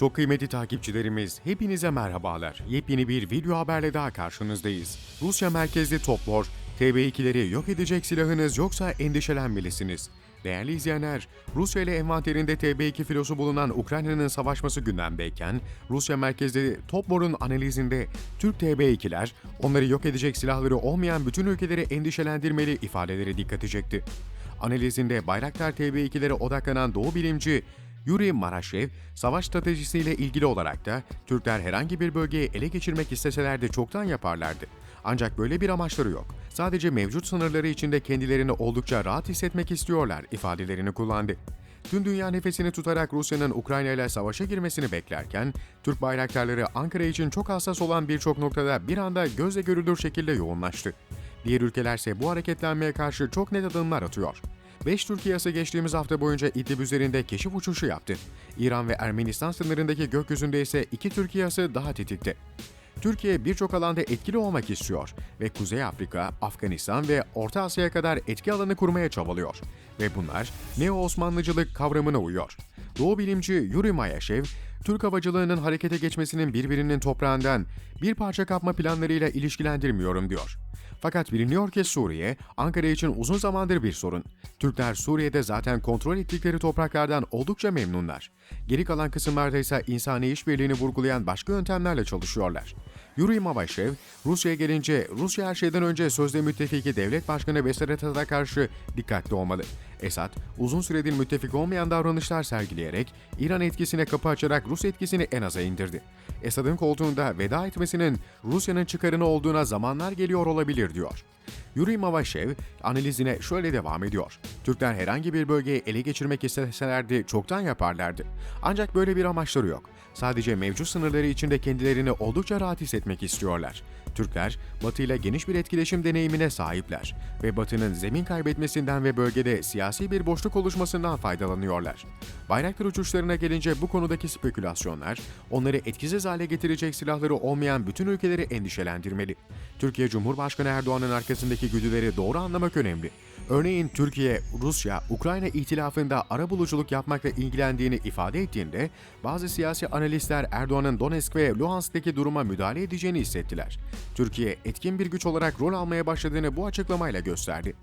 Çok kıymetli takipçilerimiz, hepinize merhabalar. Yepyeni bir video haberle daha karşınızdayız. Rusya merkezli toplar, TB2'leri yok edecek silahınız yoksa endişelenmelisiniz. Değerli izleyenler, Rusya ile envanterinde TB2 filosu bulunan Ukrayna'nın savaşması gündemdeyken, Rusya merkezli Topmor'un analizinde Türk TB2'ler, onları yok edecek silahları olmayan bütün ülkeleri endişelendirmeli ifadeleri dikkat çekti. Analizinde Bayraktar TB2'lere odaklanan Doğu bilimci Yuri Marashev, savaş stratejisiyle ilgili olarak da Türkler herhangi bir bölgeyi ele geçirmek isteseler de çoktan yaparlardı. Ancak böyle bir amaçları yok. Sadece mevcut sınırları içinde kendilerini oldukça rahat hissetmek istiyorlar ifadelerini kullandı. Tüm dünya nefesini tutarak Rusya'nın Ukrayna ile savaşa girmesini beklerken, Türk bayraktarları Ankara için çok hassas olan birçok noktada bir anda gözle görülür şekilde yoğunlaştı. Diğer ülkelerse bu hareketlenmeye karşı çok net adımlar atıyor. 5 Türkiye'si geçtiğimiz hafta boyunca İdlib üzerinde keşif uçuşu yaptı. İran ve Ermenistan sınırındaki gökyüzünde ise iki Türkiye'si daha tetikte. Türkiye birçok alanda etkili olmak istiyor ve Kuzey Afrika, Afganistan ve Orta Asya'ya kadar etki alanı kurmaya çabalıyor. Ve bunlar Neo-Osmanlıcılık kavramına uyuyor. Doğu bilimci Yuri Mayashev, Türk havacılığının harekete geçmesinin birbirinin toprağından bir parça kapma planlarıyla ilişkilendirmiyorum diyor. Fakat biliniyor ki Suriye, Ankara için uzun zamandır bir sorun. Türkler Suriye'de zaten kontrol ettikleri topraklardan oldukça memnunlar. Geri kalan kısımlarda ise insani işbirliğini vurgulayan başka yöntemlerle çalışıyorlar. Yuri Mavashev, Rusya'ya gelince Rusya her şeyden önce sözde müttefiki devlet başkanı Beşar Esad'a karşı dikkatli olmalı. Esad, uzun süredir müttefik olmayan davranışlar sergileyerek İran etkisine kapı açarak Rus etkisini en aza indirdi. Esad'ın koltuğunda veda etmesinin Rusya'nın çıkarını olduğuna zamanlar geliyor olabilir diyor. Yuri Mavashev analizine şöyle devam ediyor. Türkler herhangi bir bölgeyi ele geçirmek isteselerdi çoktan yaparlardı. Ancak böyle bir amaçları yok. Sadece mevcut sınırları içinde kendilerini oldukça rahat hissetmek istiyorlar. Türkler, Batı ile geniş bir etkileşim deneyimine sahipler ve Batı'nın zemin kaybetmesinden ve bölgede siyasi bir boşluk oluşmasından faydalanıyorlar. Bayraktar uçuşlarına gelince bu konudaki spekülasyonlar, onları etkisiz hale getirecek silahları olmayan bütün ülkeleri endişelendirmeli. Türkiye Cumhurbaşkanı Erdoğan'ın arkasındaki güdüleri doğru anlamak önemli. Örneğin Türkiye, Rusya, Ukrayna ihtilafında arabuluculuk yapmakla ilgilendiğini ifade ettiğinde bazı siyasi analistler Erdoğan'ın Donetsk ve Luhansk'taki duruma müdahale edeceğini hissettiler. Türkiye etkin bir güç olarak rol almaya başladığını bu açıklamayla gösterdi.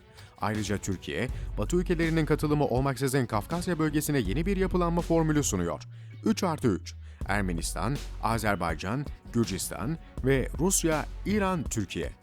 Ayrıca Türkiye, Batı ülkelerinin katılımı olmaksızın Kafkasya bölgesine yeni bir yapılanma formülü sunuyor. 3 artı 3. Ermenistan, Azerbaycan, Gürcistan ve Rusya, İran, Türkiye.